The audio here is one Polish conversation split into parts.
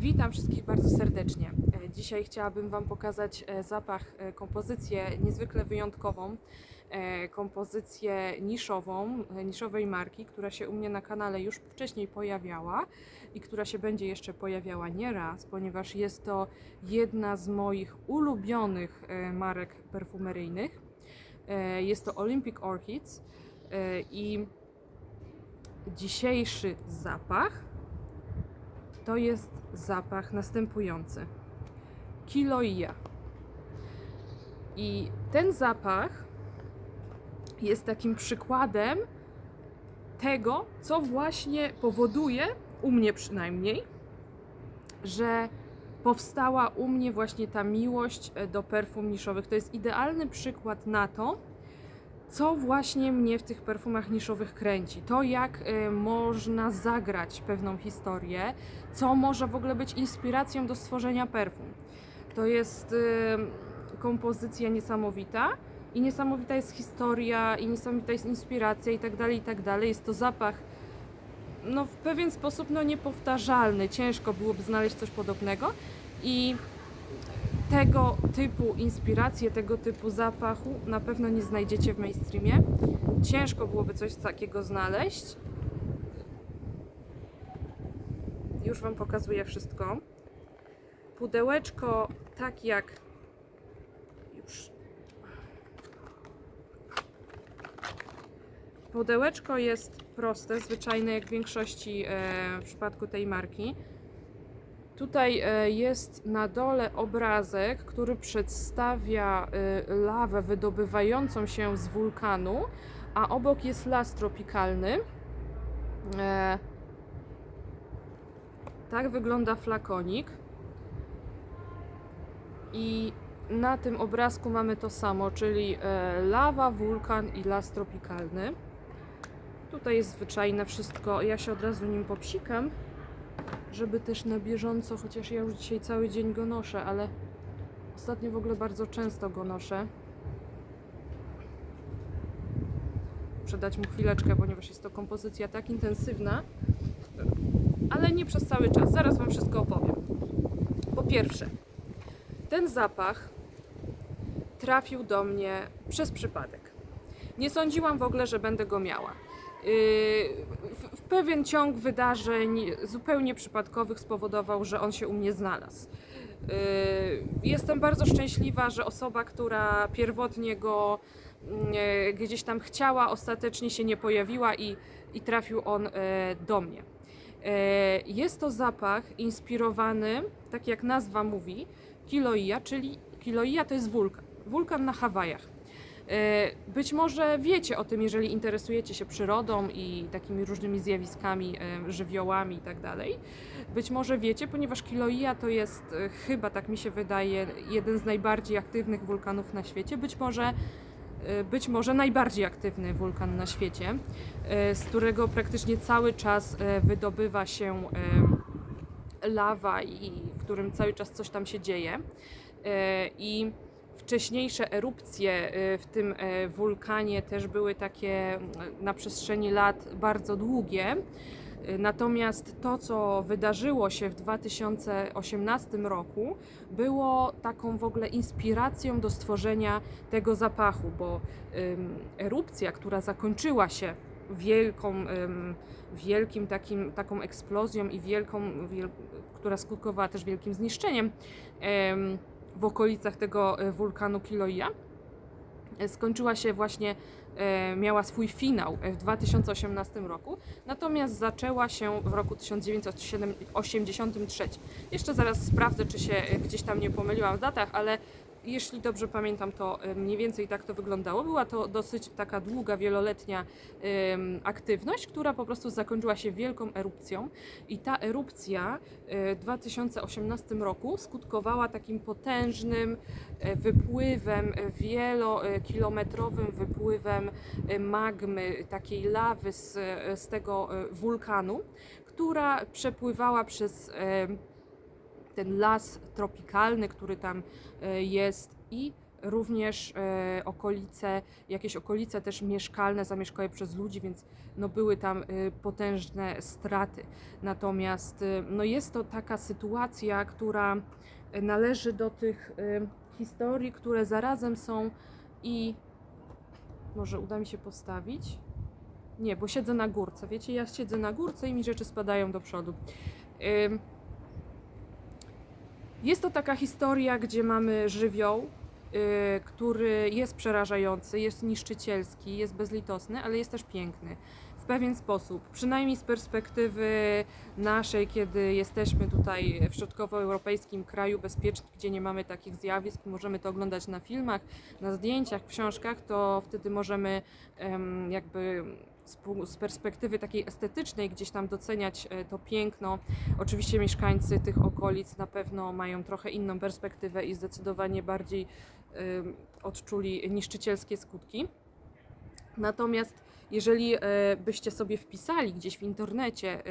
Witam wszystkich bardzo serdecznie. E, Dzisiaj chciałabym Wam pokazać e, zapach, e, kompozycję niezwykle wyjątkową, kompozycję niszową, niszowej marki, która się u mnie na kanale już wcześniej pojawiała i która się będzie jeszcze pojawiała nie raz, ponieważ jest to jedna z moich ulubionych marek perfumeryjnych. Jest to Olympic Orchids i dzisiejszy zapach to jest zapach następujący. Kiloia. I ten zapach jest takim przykładem tego, co właśnie powoduje, u mnie przynajmniej, że powstała u mnie właśnie ta miłość do perfum niszowych. To jest idealny przykład na to, co właśnie mnie w tych perfumach niszowych kręci. To, jak y, można zagrać pewną historię, co może w ogóle być inspiracją do stworzenia perfum. To jest y, kompozycja niesamowita i niesamowita jest historia i niesamowita jest inspiracja i tak dalej, i tak dalej. Jest to zapach no, w pewien sposób no, niepowtarzalny. Ciężko byłoby znaleźć coś podobnego i tego typu inspiracje, tego typu zapachu na pewno nie znajdziecie w mainstreamie. Ciężko byłoby coś takiego znaleźć. Już Wam pokazuję wszystko. Pudełeczko, tak jak już. Pudełeczko jest proste, zwyczajne jak w większości e, w przypadku tej marki. Tutaj e, jest na dole obrazek, który przedstawia e, lawę wydobywającą się z wulkanu, a obok jest las tropikalny. E, Tak wygląda flakonik. I na tym obrazku mamy to samo, czyli lawa, wulkan i las tropikalny. Tutaj jest zwyczajne wszystko. Ja się od razu nim popsikam żeby też na bieżąco, chociaż ja już dzisiaj cały dzień go noszę, ale ostatnio w ogóle bardzo często go noszę. Muszę dać mu chwileczkę, ponieważ jest to kompozycja tak intensywna, ale nie przez cały czas. Zaraz Wam wszystko opowiem. Po pierwsze, ten zapach trafił do mnie przez przypadek. Nie sądziłam w ogóle, że będę go miała. Yy, w- pewien ciąg wydarzeń zupełnie przypadkowych spowodował, że on się u mnie znalazł. Yy, Jestem bardzo szczęśliwa, że osoba, która pierwotnie go mm, gdzieś tam chciała, ostatecznie się nie pojawiła i, i trafił on e, do mnie. E, Jest to zapach inspirowany, tak jak nazwa mówi, Kiloia, czyli Kiloia to jest wulkan. Wulkan na Hawajach. E, Być może wiecie o tym, jeżeli interesujecie się przyrodą i takimi różnymi zjawiskami, e, żywiołami i tak. Być może wiecie, ponieważ Kiloia to jest e, chyba, tak mi się wydaje, jeden z najbardziej aktywnych wulkanów na świecie. Być może, być może najbardziej aktywny wulkan na świecie, z którego praktycznie cały czas wydobywa się lawa i w którym cały czas coś tam się dzieje. I wcześniejsze erupcje e, w tym e, wulkanie też były takie mm, na przestrzeni lat bardzo długie. Natomiast to, co wydarzyło się w 2018 roku, było taką w ogóle inspiracją do stworzenia tego zapachu, bo erupcja, która zakończyła się wielką, wielkim takim, taką eksplozją i wielką, wiel, która skutkowała też wielkim zniszczeniem em, w okolicach tego e, wulkanu Kiloia. E, Skończyła się właśnie, e, miała swój finał w 2018 roku, natomiast zaczęła się w roku 1983. Jeszcze zaraz sprawdzę, czy się gdzieś tam nie pomyliłam w datach, ale jeśli dobrze pamiętam, to e, mniej więcej tak to wyglądało. Była to dosyć taka długa, wieloletnia aktywność, która po prostu zakończyła się wielką erupcją. I ta erupcja e, w 2018 roku skutkowała takim potężnym e, wypływem, wielokilometrowym wypływem magmy, takiej lawy z, z tego wulkanu, która przepływała przez ten las tropikalny, który tam e, jest i również e, okolice, jakieś okolice też mieszkalne zamieszkałe przez ludzi, więc no były tam e, potężne straty. Natomiast no jest to taka sytuacja, która należy do tych historii, które zarazem są i może uda mi się postawić. Nie, bo siedzę na górce. Wiecie, ja siedzę na górce i mi rzeczy spadają do przodu. Ym, Jest to taka historia, gdzie mamy żywioł, y, który jest przerażający, jest niszczycielski, jest bezlitosny, ale jest też piękny. W pewien sposób, przynajmniej z perspektywy naszej, kiedy jesteśmy tutaj w środkowoeuropejskim kraju bezpiecznym, gdzie nie mamy takich zjawisk, możemy to oglądać na filmach, na zdjęciach, książkach, to wtedy możemy em, jakby z perspektywy takiej estetycznej gdzieś tam doceniać e, to piękno. Oczywiście mieszkańcy tych okolic na pewno mają trochę inną perspektywę i zdecydowanie bardziej odczuli niszczycielskie skutki. Natomiast jeżeli e, byście sobie wpisali gdzieś w internecie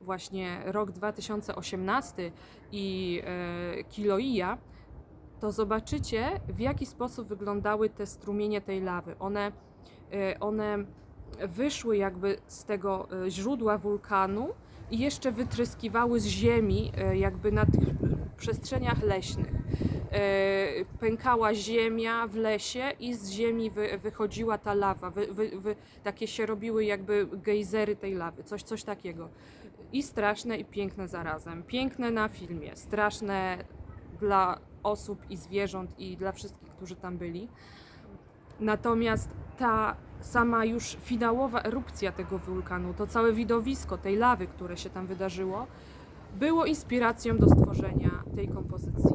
właśnie rok 2018 i e, Kiloia, to zobaczycie w jaki sposób wyglądały te strumienie tej lawy. One, one wyszły jakby z tego e, źródła wulkanu i jeszcze wytryskiwały z ziemi, e, jakby na tych przestrzeniach leśnych. E, Pękała ziemia w lesie i z ziemi wy, wychodziła ta lawa. Wy, wy, wy, takie się robiły jakby gejzery tej lawy, coś, coś takiego. I straszne, i piękne zarazem. Piękne na filmie, straszne dla osób i zwierząt, i dla wszystkich, którzy tam byli. Natomiast ta sama już finałowa erupcja tego wulkanu, to całe widowisko tej lawy, które się tam wydarzyło, było inspiracją do stworzenia tej kompozycji.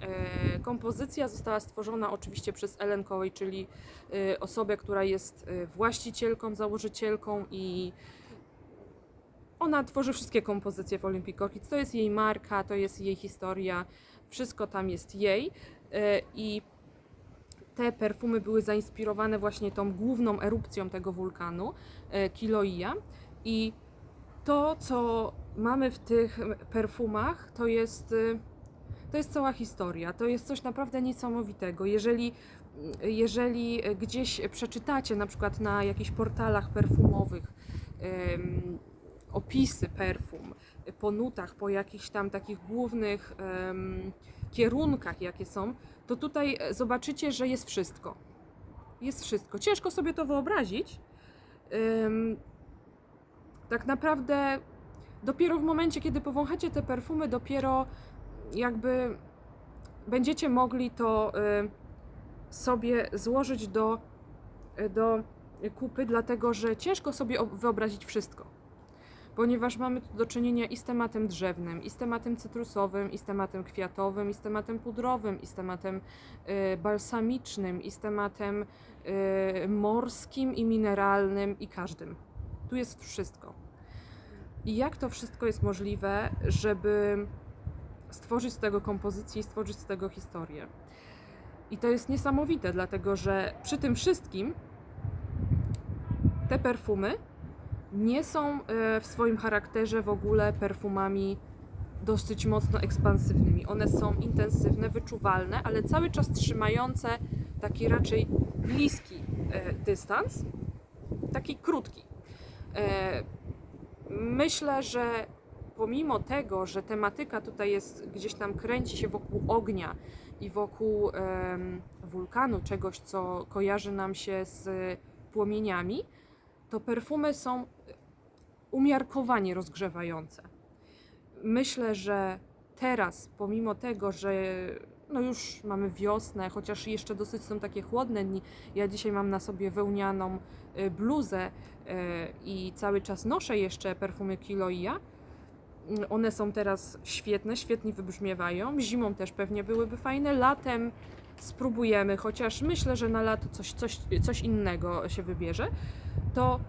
E, Kompozycja została stworzona oczywiście przez Ellen Coy, czyli e, osobę, która jest e, właścicielką, założycielką i ona tworzy wszystkie kompozycje w Olympic. To jest jej marka, to jest jej historia, wszystko tam jest jej i te perfumy były zainspirowane właśnie tą główną erupcją tego wulkanu, e, Kiloia. I to, co mamy w tych perfumach, to jest, y, to jest cała historia. To jest coś naprawdę niesamowitego. Jeżeli, jeżeli gdzieś przeczytacie, na przykład na jakichś portalach perfumowych, opisy perfum, po nutach, po jakichś tam takich głównych kierunkach, jakie są, to tutaj e, zobaczycie, że jest wszystko. Jest wszystko. Ciężko sobie to wyobrazić. Tak naprawdę dopiero w momencie, kiedy powąchacie te perfumy, dopiero jakby będziecie mogli to y, sobie złożyć do, do kupy, dlatego że ciężko sobie ob- wyobrazić wszystko. Ponieważ mamy tu do czynienia i z tematem drzewnym, i z tematem cytrusowym, i z tematem kwiatowym, i z tematem pudrowym, i z tematem y, balsamicznym, i z tematem y, morskim, i mineralnym, i każdym. Tu jest wszystko. I jak to wszystko jest możliwe, żeby stworzyć z tego kompozycję i stworzyć z tego historię? I to jest niesamowite, dlatego że przy tym wszystkim te perfumy nie są e, w swoim charakterze w ogóle perfumami dosyć mocno ekspansywnymi. One są intensywne, wyczuwalne, ale cały czas trzymające taki raczej bliski e, dystans, taki krótki. E, Myślę, że pomimo tego, że tematyka tutaj jest gdzieś tam kręci się wokół ognia i wokół wulkanu, czegoś co kojarzy nam się z płomieniami, to perfumy są umiarkowanie rozgrzewające. Myślę, że teraz, pomimo tego, że no już mamy wiosnę, chociaż jeszcze dosyć są takie chłodne dni, ja dzisiaj mam na sobie wełnianą y, bluzę y, i cały czas noszę jeszcze perfumy Kiloia. One są teraz świetne, świetnie wybrzmiewają. Zimą też pewnie byłyby fajne. Latem spróbujemy, chociaż myślę, że na lato coś, coś, coś innego się wybierze. To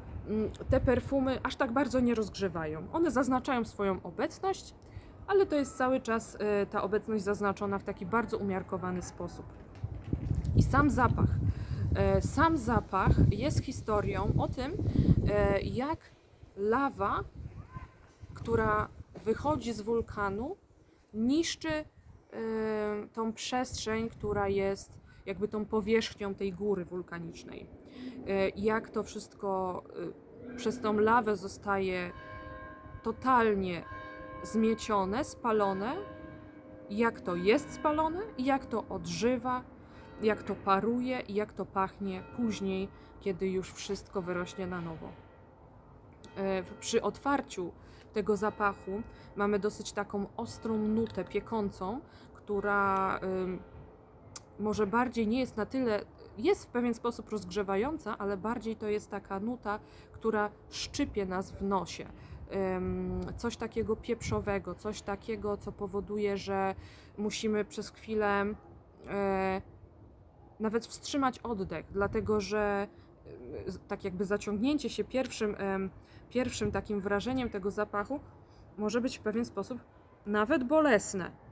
te perfumy aż tak bardzo nie rozgrzewają. One zaznaczają swoją obecność, ale to jest cały czas y, ta obecność zaznaczona w taki bardzo umiarkowany sposób. I sam zapach. E, Sam zapach jest historią o tym, e, jak lawa, która wychodzi z wulkanu, niszczy tą przestrzeń, która jest jakby tą powierzchnią tej góry wulkanicznej. E, Jak to wszystko e, przez tą lawę zostaje totalnie zmiecione, spalone, jak to jest spalone? Jak to odżywa, jak to paruje? I jak to pachnie później, kiedy już wszystko wyrośnie na nowo. E, Przy otwarciu tego zapachu mamy dosyć taką ostrą nutę piekącą, która może bardziej nie jest na tyle, jest w pewien sposób rozgrzewająca, ale bardziej to jest taka nuta, która szczypie nas w nosie. Coś takiego pieprzowego, coś takiego, co powoduje, że musimy przez chwilę e, nawet wstrzymać oddech, dlatego że e, tak jakby zaciągnięcie się pierwszym, pierwszym takim wrażeniem tego zapachu może być w pewien sposób nawet bolesne.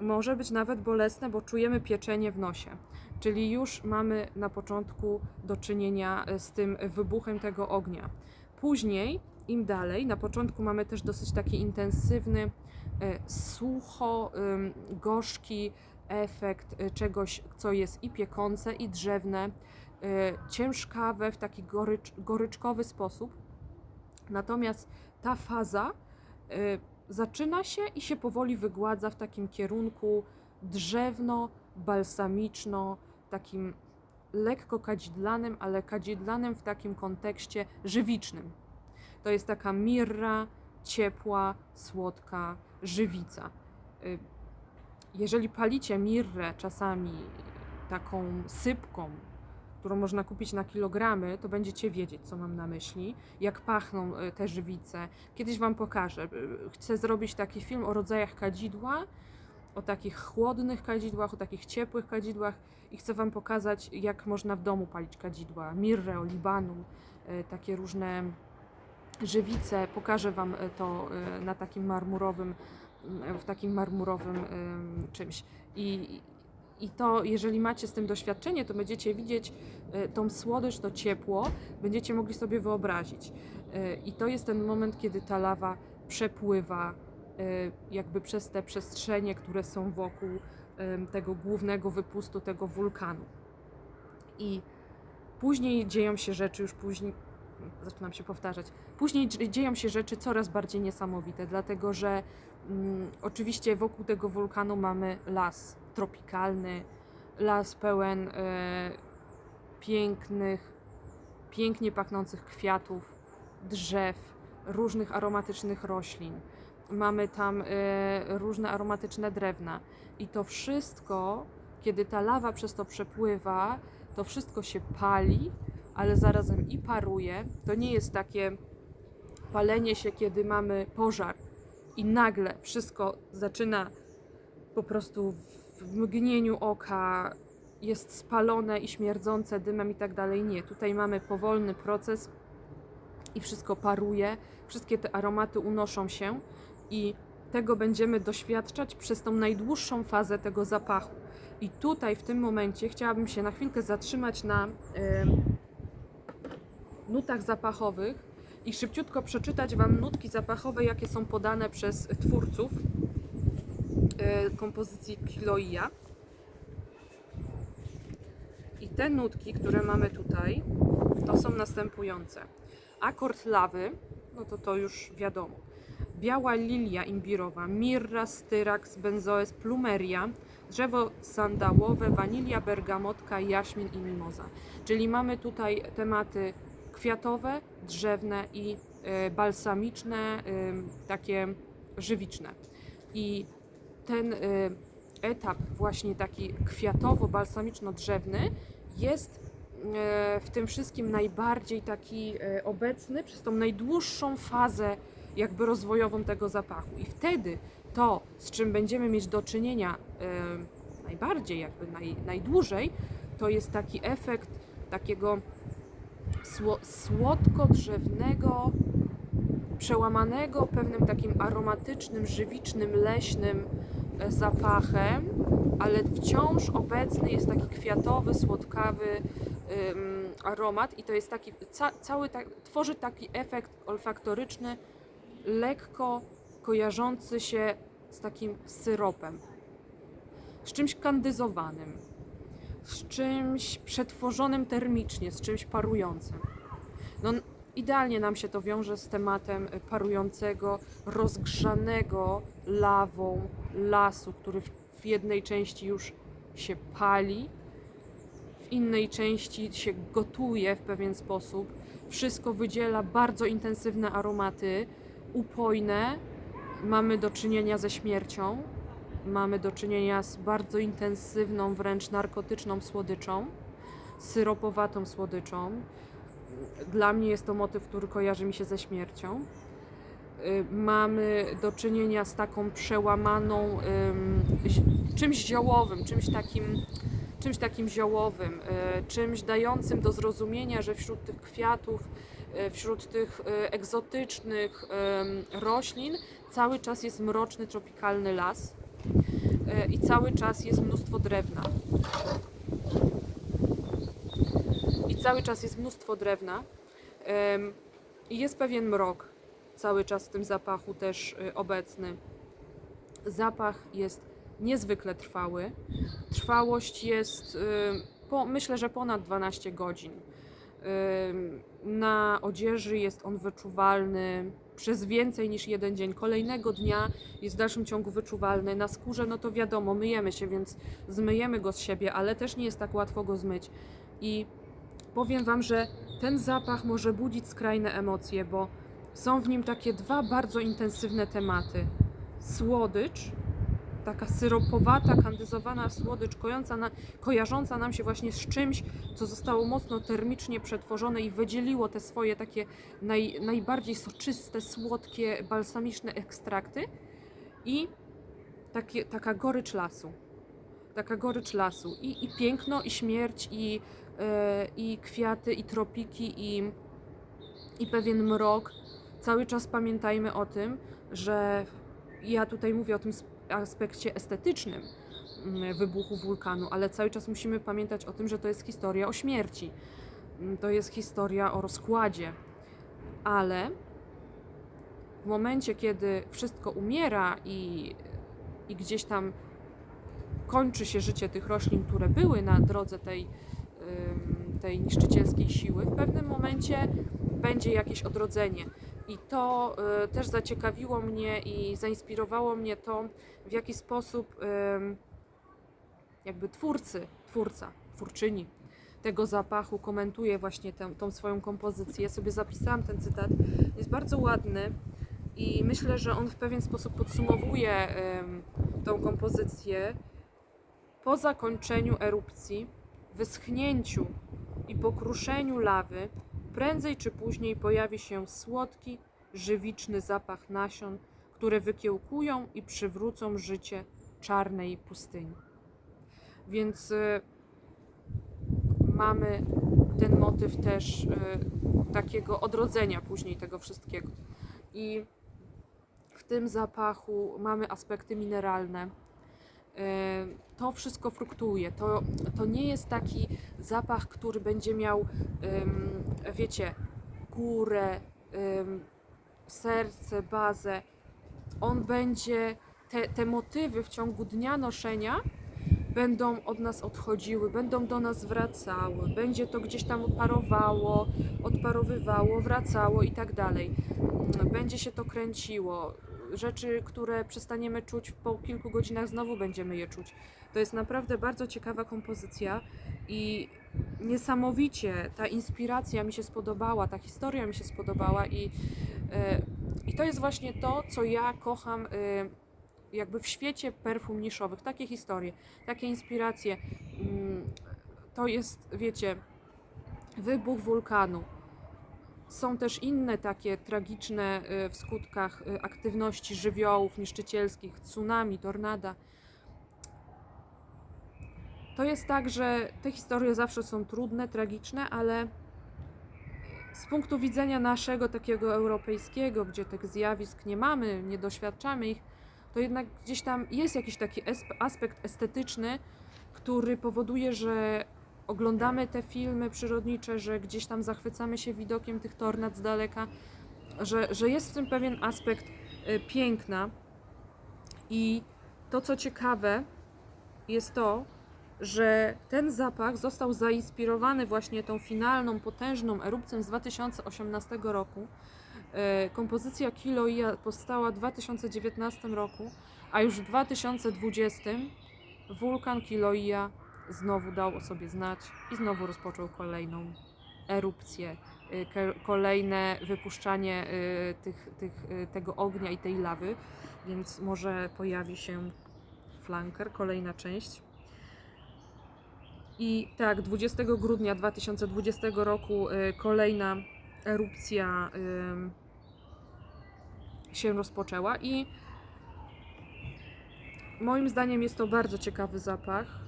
Może być nawet bolesne, bo czujemy pieczenie w nosie. Czyli już mamy na początku do czynienia e, z tym wybuchem tego ognia. Później, im dalej, na początku mamy też dosyć taki intensywny, e, sucho, gorzki efekt e, czegoś, co jest i piekące, i drzewne, ciężkawe w taki gorycz, goryczkowy sposób. Natomiast ta faza zaczyna się i się powoli wygładza w takim kierunku drzewno-balsamiczno, takim lekko kadzidlanym, ale kadzidlanym w takim kontekście żywicznym. To jest taka mirra, ciepła, słodka żywica. Y, Jeżeli palicie mirrę czasami taką sypką, którą można kupić na kilogramy, to będziecie wiedzieć, co mam na myśli, jak pachną y, te żywice. Kiedyś Wam pokażę. Y, Chcę zrobić taki film o rodzajach kadzidła, o takich chłodnych kadzidłach, o takich ciepłych kadzidłach i chcę Wam pokazać, jak można w domu palić kadzidła. Mirrę, olibanum, y, takie różne żywice. Pokażę Wam to na takim marmurowym, w takim marmurowym czymś. I, I to, jeżeli macie z tym doświadczenie, to będziecie widzieć y, tą słodycz, to ciepło, będziecie mogli sobie wyobrazić. Y, I to jest ten moment, kiedy ta lawa przepływa y, jakby przez te przestrzenie, które są wokół tego głównego wypustu, tego wulkanu. I później dzieją się rzeczy, już później, zaczynam się powtarzać, później dz- dzieją się rzeczy coraz bardziej niesamowite, dlatego że mm, oczywiście wokół tego wulkanu mamy las tropikalny, las pełen e, pięknych, pięknie pachnących kwiatów, drzew, różnych aromatycznych roślin. Mamy tam e, różne aromatyczne drewna. I to wszystko, kiedy ta lawa przez to przepływa, to wszystko się pali, ale zarazem i paruje. To nie jest takie palenie się, kiedy mamy pożar i nagle wszystko zaczyna po prostu w mgnieniu oka jest spalone i śmierdzące dymem i tak dalej. Nie, tutaj mamy powolny proces i wszystko paruje, wszystkie te aromaty unoszą się i tego będziemy doświadczać przez tą najdłuższą fazę tego zapachu. I tutaj w tym momencie chciałabym się na chwilkę zatrzymać na nutach zapachowych i szybciutko przeczytać Wam nutki zapachowe, jakie są podane przez twórców e, kompozycji Kiloia. I te nutki, które mamy tutaj, to są następujące. Akord lawy, no to to już wiadomo. Biała lilia imbirowa, mirra, styrax, benzoes, plumeria, drzewo sandałowe, wanilia, bergamotka, jaśmin i mimoza. Czyli mamy tutaj tematy kwiatowe, drzewne i e, balsamiczne, ym, takie żywiczne. I ten y, etap właśnie taki kwiatowo-balsamiczno-drzewny jest w tym wszystkim najbardziej taki obecny przez tą najdłuższą fazę jakby rozwojową tego zapachu. I wtedy to, z czym będziemy mieć do czynienia najbardziej, jakby naj, najdłużej, to jest taki efekt takiego słodko-drzewnego, przełamanego pewnym takim aromatycznym, żywicznym, leśnym e, zapachem, ale wciąż obecny jest taki kwiatowy, słodkawy ym, aromat i to jest taki, ca, cały tak, tworzy taki efekt olfaktoryczny, lekko kojarzący się z takim syropem, z czymś kandyzowanym. Z czymś przetworzonym termicznie, z czymś parującym. No, idealnie nam się to wiąże z tematem y, parującego, rozgrzanego lawą lasu, który w jednej części już się pali, w innej części się gotuje w pewien sposób. Wszystko wydziela bardzo intensywne aromaty, upojne. Mamy do czynienia ze śmiercią, mamy do czynienia z bardzo intensywną, wręcz narkotyczną słodyczą, syropowatą słodyczą. Dla mnie jest to motyw, który kojarzy mi się ze śmiercią. Y, Mamy do czynienia z taką przełamaną czymś ziołowym, czymś takim, czymś takim ziołowym, y, czymś dającym do zrozumienia, że wśród tych kwiatów, y, wśród tych egzotycznych roślin cały czas jest mroczny, tropikalny las i cały czas jest mnóstwo drewna. I cały czas jest mnóstwo drewna. I jest pewien mrok cały czas w tym zapachu też y, obecny. Zapach jest niezwykle trwały. Trwałość jest, y, po, myślę, że ponad 12 godzin. Na odzieży jest on wyczuwalny przez więcej niż jeden dzień. Kolejnego dnia jest w dalszym ciągu wyczuwalny. Na skórze, no to wiadomo, myjemy się, więc zmyjemy go z siebie, ale też nie jest tak łatwo go zmyć. I powiem Wam, że ten zapach może budzić skrajne emocje, bo są w nim takie dwa bardzo intensywne tematy. Słodycz, taka syropowata, kandyzowana słodycz, kojąca na, kojarząca nam się właśnie z czymś, co zostało mocno termicznie przetworzone i wydzieliło te swoje takie naj, najbardziej soczyste, słodkie, balsamiczne ekstrakty i takie, taka gorycz lasu. Taka gorycz lasu. I, i piękno, i śmierć, i, e, i kwiaty, i tropiki, i, i pewien mrok. Cały czas pamiętajmy o tym, że ja tutaj mówię o tym aspekcie estetycznym mm, wybuchu wulkanu, ale cały czas musimy pamiętać o tym, że to jest historia o śmierci. Mm, To jest historia o rozkładzie. Ale w momencie, kiedy wszystko umiera i, i gdzieś tam kończy się życie tych roślin, które były na drodze tej, tej niszczycielskiej siły, w pewnym momencie będzie jakieś odrodzenie. I to y, też zaciekawiło mnie i zainspirowało mnie to, w jaki sposób jakby twórcy, twórca, twórczyni tego zapachu komentuje właśnie tę, tą swoją kompozycję. Ja sobie zapisałam ten cytat. Jest bardzo ładny i myślę, że on w pewien sposób podsumowuje tą kompozycję. Po zakończeniu erupcji, wyschnięciu i pokruszeniu lawy, prędzej czy później pojawi się słodki, żywiczny zapach nasion, które wykiełkują i przywrócą życie czarnej pustyni. Więc y, mamy ten motyw też y, takiego odrodzenia później tego wszystkiego. I w tym zapachu mamy aspekty mineralne. Y, To wszystko fruktuje. To, to nie jest taki zapach, który będzie miał, wiecie, górę, serce, bazę. On będzie, te, te motywy w ciągu dnia noszenia będą od nas odchodziły, będą do nas wracały, będzie to gdzieś tam parowało, odparowywało, wracało i tak dalej. Będzie się to kręciło. Rzeczy, które przestaniemy czuć po kilku godzinach, znowu będziemy je czuć. To jest naprawdę bardzo ciekawa kompozycja i niesamowicie ta inspiracja mi się spodobała, ta historia mi się spodobała i, e, i to jest właśnie to, co ja kocham e, jakby w świecie perfum niszowych. Takie historie, takie inspiracje. Mm, To jest, wiecie, wybuch wulkanu. Są też inne takie tragiczne y, w skutkach y, aktywności żywiołów niszczycielskich, tsunami, tornada. To jest tak, że te historie zawsze są trudne, tragiczne, ale z punktu widzenia naszego takiego europejskiego, gdzie tych zjawisk nie mamy, nie doświadczamy ich, to jednak gdzieś tam jest jakiś taki aspekt estetyczny, który powoduje, że oglądamy te filmy przyrodnicze, że gdzieś tam zachwycamy się widokiem tych tornad z daleka, że, że jest w tym pewien aspekt y, piękna. I to, co ciekawe, jest to, że ten zapach został zainspirowany właśnie tą finalną, potężną erupcją z 2018 roku. E, Kompozycja Kiloia powstała w 2019 roku, a już w 2020 wulkan Kiloia znowu dał o sobie znać i znowu rozpoczął kolejną erupcję, y, kolejne wypuszczanie y, tych, tych, y, tego ognia i tej lawy, więc może pojawi się flanker, kolejna część. I tak, 20 grudnia 2020 roku kolejna erupcja się rozpoczęła i moim zdaniem jest to bardzo ciekawy zapach.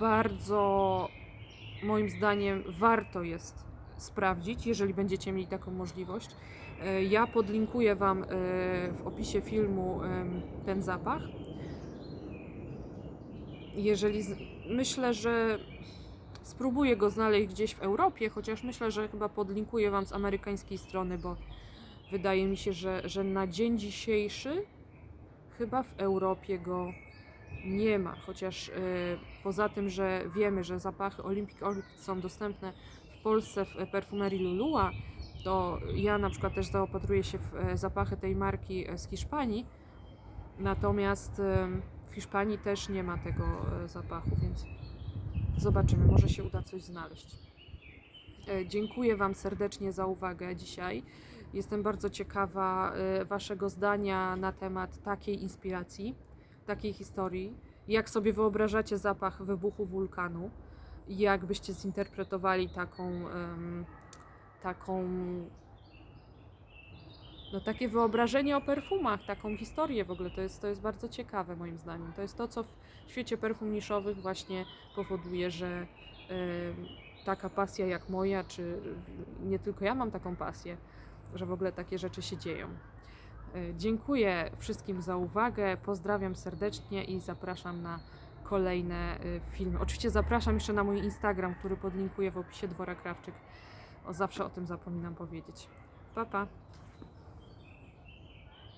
Bardzo moim zdaniem warto jest sprawdzić, jeżeli będziecie mieli taką możliwość. E, Ja podlinkuję Wam e, w opisie filmu ten zapach. Jeżeli z... myślę, że spróbuję go znaleźć gdzieś w Europie, chociaż myślę, że chyba podlinkuję Wam z amerykańskiej strony, bo wydaje mi się, że, że na dzień dzisiejszy chyba w Europie go nie ma, chociaż e, poza tym, że wiemy, że zapachy Olympic Orbit są dostępne w Polsce w perfumerii Lulua, to ja na przykład też zaopatruję się w e, zapachy tej marki e, z Hiszpanii, natomiast e, w Hiszpanii też nie ma tego e, zapachu, więc zobaczymy, może się uda coś znaleźć. E, Dziękuję Wam serdecznie za uwagę dzisiaj. Jestem bardzo ciekawa e, Waszego zdania na temat takiej inspiracji, takiej historii. Jak sobie wyobrażacie zapach wybuchu wulkanu? Jak byście zinterpretowali taką, em, taką, no takie wyobrażenie o perfumach, taką historię w ogóle? To jest, to jest bardzo ciekawe moim zdaniem. To jest to, co w świecie perfum niszowych właśnie powoduje, że em, taka pasja jak moja, czy nie tylko ja mam taką pasję, że w ogóle takie rzeczy się dzieją. E, Dziękuję wszystkim za uwagę, pozdrawiam serdecznie i zapraszam na kolejne e, filmy. Oczywiście zapraszam jeszcze na mój Instagram, który podlinkuję w opisie Dwora Krawczyk. O, zawsze o tym zapominam powiedzieć. Pa, pa.